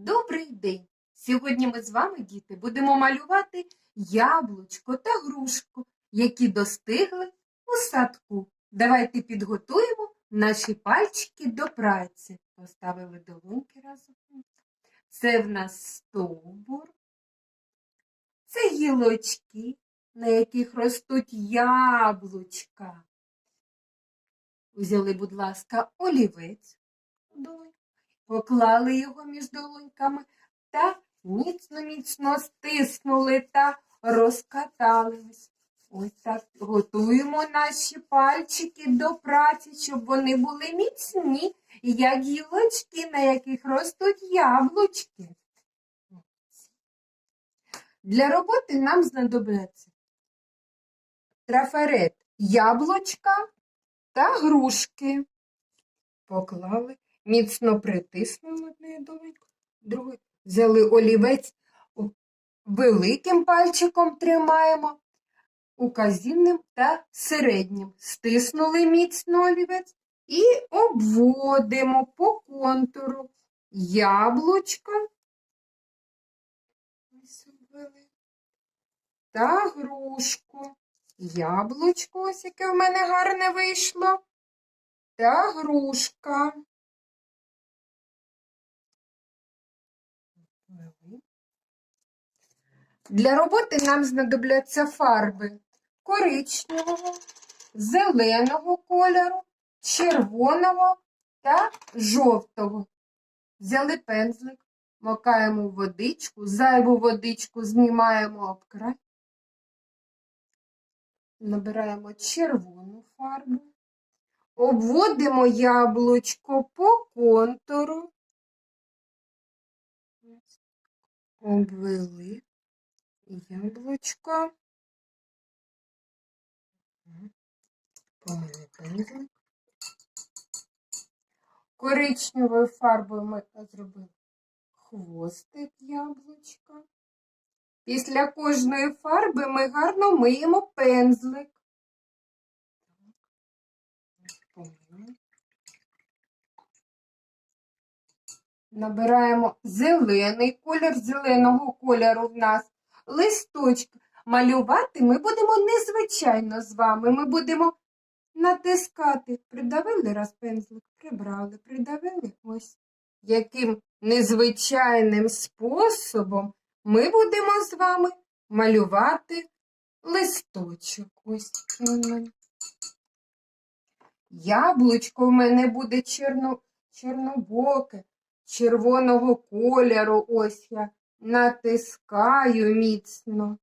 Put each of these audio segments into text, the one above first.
Добрий день! Сьогодні ми з вами, діти, будемо малювати яблучко та грушку, які достигли у садку. Давайте підготуємо наші пальчики до праці. Поставили долоньки разом. Це в нас стовбур. Це гілочки, на яких ростуть яблучка. Взяли, будь ласка, олівець. долоньку, Поклали його між долоньками та міцно-міцно стиснули та розкатали. Ось Ось так готуємо наші пальчики до праці, щоб вони були міцні, як гілочки, на яких ростуть яблучки. Для роботи нам знадобляться трафарет, яблучка та грушки. Поклали, міцно притиснули однією долонькою, другою. Взяли олівець, великим пальчиком тримаємо, указівним та середнім. Стиснули міцно олівець і обводимо по контуру яблучка. Та грушку. Яблучко, ось яке в мене гарне вийшло. Та грушка. Для роботи нам знадобляться фарби коричневого, зеленого кольору, червоного та жовтого. Взяли пензлик, макаємо водичку, зайву водичку знімаємо об край. Набираємо червону фарбу. Обводимо яблучко по контуру. Обвели яблучко. Помили. Коричневою фарбою ми зробили хвостик яблучка. Після кожної фарби ми гарно миємо пензлик. Набираємо зелений колір, зеленого кольору в нас листочки. Малювати ми будемо незвичайно з вами. Ми будемо натискати. Придавили раз пензлик, прибрали, придавили ось. Яким незвичайним способом ми будемо з вами малювати листочок. Ось. Яблучко в мене буде чорно, чорнобоке, червоного кольору. Ось я натискаю міцно.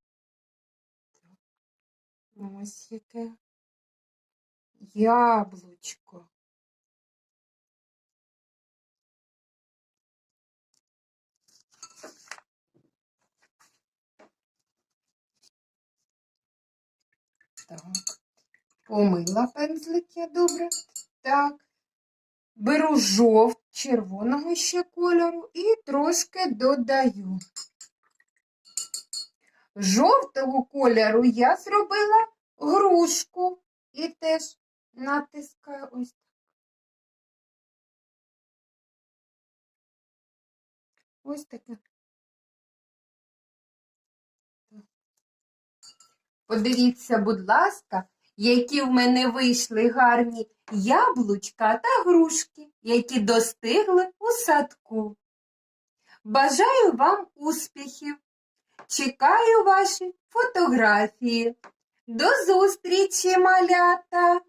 Ось яке яблучко. Так, помила пензлик я добре. Так, беру жовт, червоного ще кольору і трошки додаю. Жовтого кольору я зробила грушку і теж натискаю ось так. Ось таке. Подивіться, будь ласка, які в мене вийшли гарні яблучка та грушки, які достигли у садку. Бажаю вам успіхів! Чекаю ваші фотографії. До зустрічі, малята!